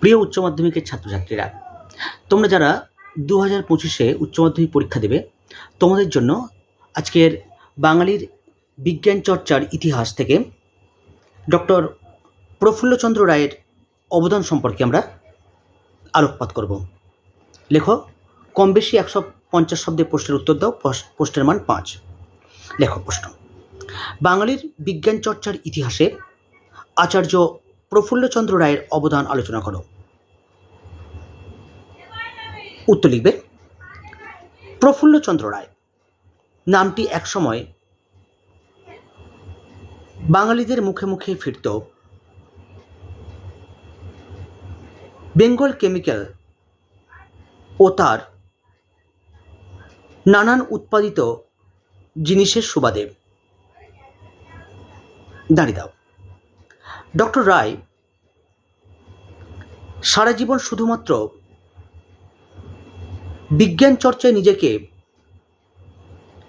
প্রিয় উচ্চ মাধ্যমিকের ছাত্রছাত্রীরা, তোমরা যারা দু হাজার পঁচিশে উচ্চ মাধ্যমিক পরীক্ষা দেবে, তোমাদের জন্য আজকের বাঙালির বিজ্ঞান চর্চার ইতিহাস থেকে ডক্টর প্রফুল্লচন্দ্র রায়ের অবদান সম্পর্কে আমরা আলোকপাত করব। লেখো, কম বেশি একশো পঞ্চাশ শব্দে প্রশ্নের উত্তর দাও, প্রশ- প্রশ্নের মান পাঁচ। লেখো প্রশ্ন। বাঙালির বিজ্ঞান চর্চার ইতিহাসে আচার্য প্রফুল্লচন্দ্র রায়ের অবদান আলোচনা করো। উত্তর লিখবে, প্রফুল্লচন্দ্র রায়। নামটি একসময় বাঙালিদের মুখে মুখে ফিরত। বেঙ্গল কেমিক্যাল ও তার নানান উৎপাদিত জিনিসের সুবাদে। দাঁড়িয়ে দাও। ডক্টর রায়, সারা জীবন শুধুমাত্র বিজ্ঞান চর্চায় নিজেকে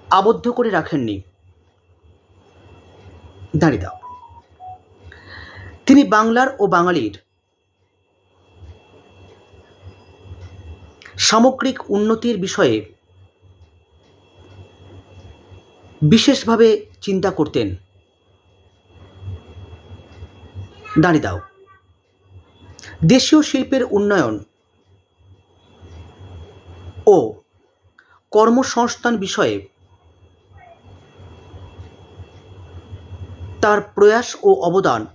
আবদ্ধ করে রাখেননি। দাঁড়িয়ে দাও। তিনি বাংলার ও বাঙালির সামগ্রিক উন্নতির বিষয়ে বিশেষভাবে চিন্তা করতেন। দাঁড়িয়ে দাও। দেশীয় শিল্পের উন্নয়ন ও কর্মসংস্থান বিষয়ে তার প্রয়াস ও অবদান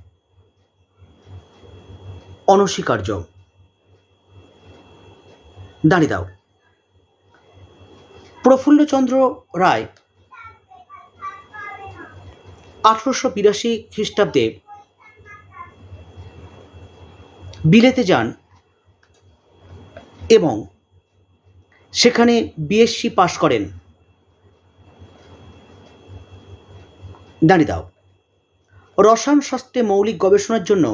অনস্বীকার্য। দাঁড়িয়ে দাও। প্রফুল্লচন্দ্র রায় আঠারোশো বিরাশি খ্রিস্টাব্দে বিলেতে যান এবং সেখানে বিএসসি পাশ করেন। দাঁড়িয়ে দাও রসায়ন শাস্ত্রে মৌলিক গবেষণার জন্য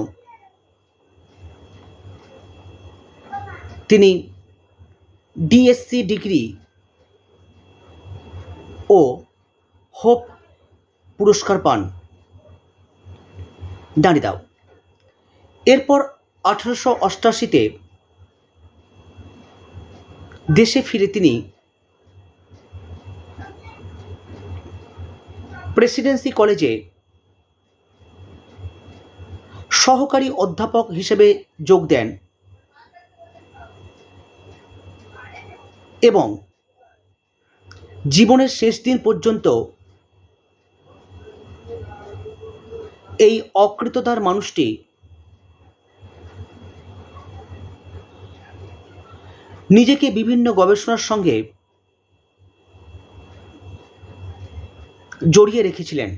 তিনি ডিএসসি ডিগ্রি ও হোপ পুরস্কার পান। দাঁড়িয়ে দাও এরপর আঠারোশো অষ্টাশিতে দেশে ফিরে তিনি প্রেসিডেন্সি কলেজে সহকারী অধ্যাপক হিসেবে যোগ দেন এবং জীবনের শেষ দিন পর্যন্ত এই অকৃতদার মানুষটি নিজেকে বিভিন্ন গবেষণার সঙ্গে জড়িয়ে রেখেছিলেন।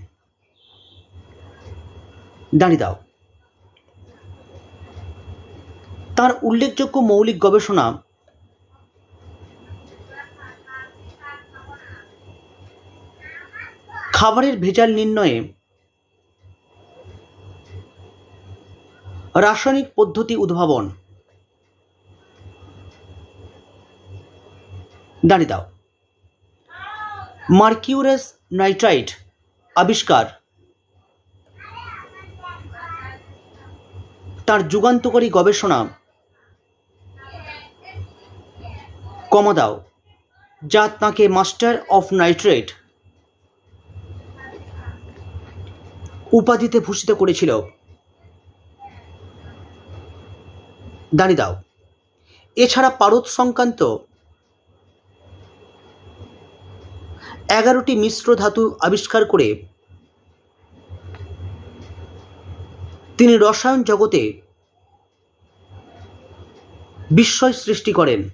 দাঁড়িয়ে দাও। তার উল্লেখযোগ্য মৌলিক গবেষণা খাবারের ভেজাল নির্ণয়ে রাসায়নিক পদ্ধতি উদ্ভাবন। দাঁড়িয়ে দাও। মার্কিউরাস নাইট্রাইট, আবিষ্কার। তার যুগান্তকারী গবেষণা কমা দাও, যা তাঁকে মাস্টার অফ নাইট্রেট উপাধিতে ভূষিত করেছিল। দাঁড়িয়ে দাও। এছাড়া পারদ সংক্রান্ত এগারোটি মিশ্র ধাতু আবিষ্কার করে তিনি রসায়ন জগতে বিস্ময় সৃষ্টি করেন।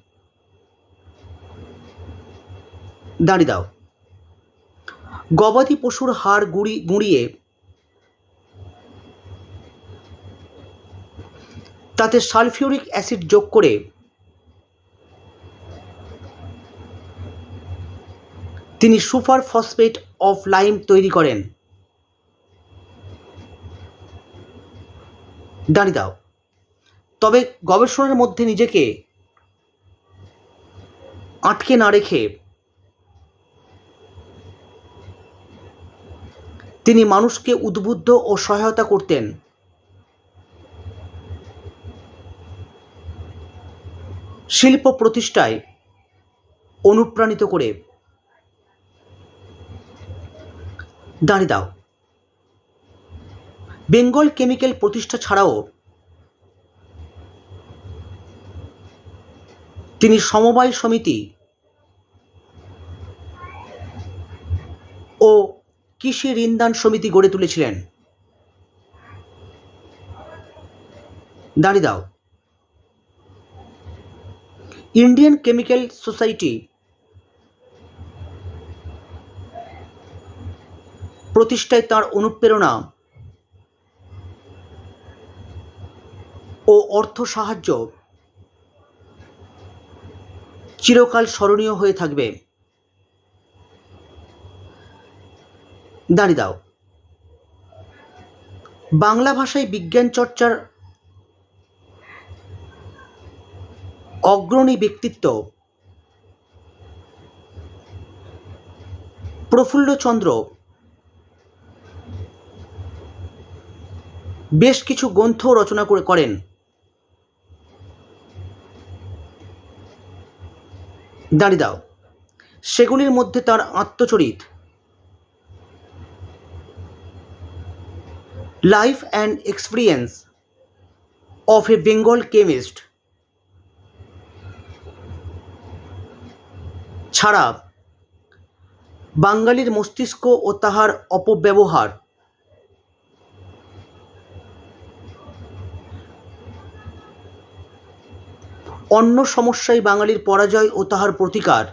দাঁড়িয়ে দাও। গবাদি পশুর হাড় গুঁড়ি, গুঁড়িয়ে তাতে সালফিউরিক অ্যাসিড যোগ করে তিনি সুপার ফসফেট অফ লাইম তৈরি করেন। দাঁড়িয়ে দাও। তবে গবেষণার মধ্যে নিজেকে আটকে না রেখে তিনি মানুষকে উদ্বুদ্ধ ও সহায়তা করতেন। শিল্প প্রতিষ্ঠায় অনুপ্রাণিত করে। দাঁড়িয়ে দাও। বেঙ্গল কেমিক্যাল প্রতিষ্ঠা ছাড়াও তিনি সমবায় সমিতি ও কৃষি ঋণদান সমিতি গড়ে তুলেছিলেন। দাঁড়িয়ে দাও। ইন্ডিয়ান কেমিক্যাল সোসাইটি প্রতিষ্ঠায় তার অনুপ্রেরণা ও অর্থ সাহায্য চিরকাল স্মরণীয় হয়ে থাকবে। দাঁড়িয়ে দাও। বাংলা ভাষায় বিজ্ঞান চর্চার অগ্রণী ব্যক্তিত্ব প্রফুল্লচন্দ্র বেশ কিছু গ্রন্থ রচনা করে করেন। দাঁড়িয়ে দাও। সেগুলির মধ্যে তার আত্মচরিত। Life and experience of a Bengal chemist ছাড়া, বাঙালির মস্তিষ্ক ও তাহার অপব্যবহার অন্য সমস্যায় বাঙালির পরাজয় ও তাহার প্রতিকার।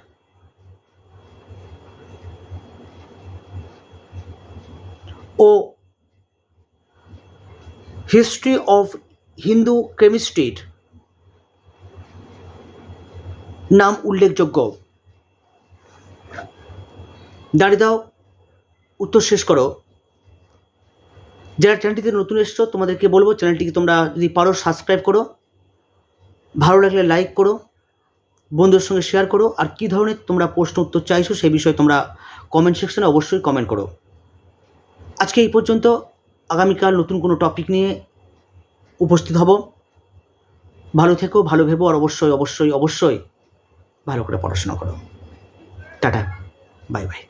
ও হিস্ট্রি অফ হিন্দু কেমিস্ট্রির নাম উল্লেখযোগ্য। দাঁড়িয়ে দাও, উত্তর শেষ করো। যারা চ্যানেলটিতে নতুন এসছো, তোমাদেরকে বলব চ্যানেলটিকে তোমরা যদি পারো সাবস্ক্রাইব করো। ভালো লাগলে লাইক করো, বন্ধুদের সঙ্গে শেয়ার করো, আর কী ধরনের তোমরা প্রশ্ন উত্তর চাইছো সেই বিষয়ে তোমরা কমেন্ট সেকশনে অবশ্যই কমেন্ট করো। আজকে এই পর্যন্ত, আগামীকাল নতুন কোনো টপিক নিয়ে উপস্থিত হব। ভালো থেকো, ভালো ভেবো, আর অবশ্যই অবশ্যই অবশ্যই ভালো করে পড়াশোনা করো। Tata bye bye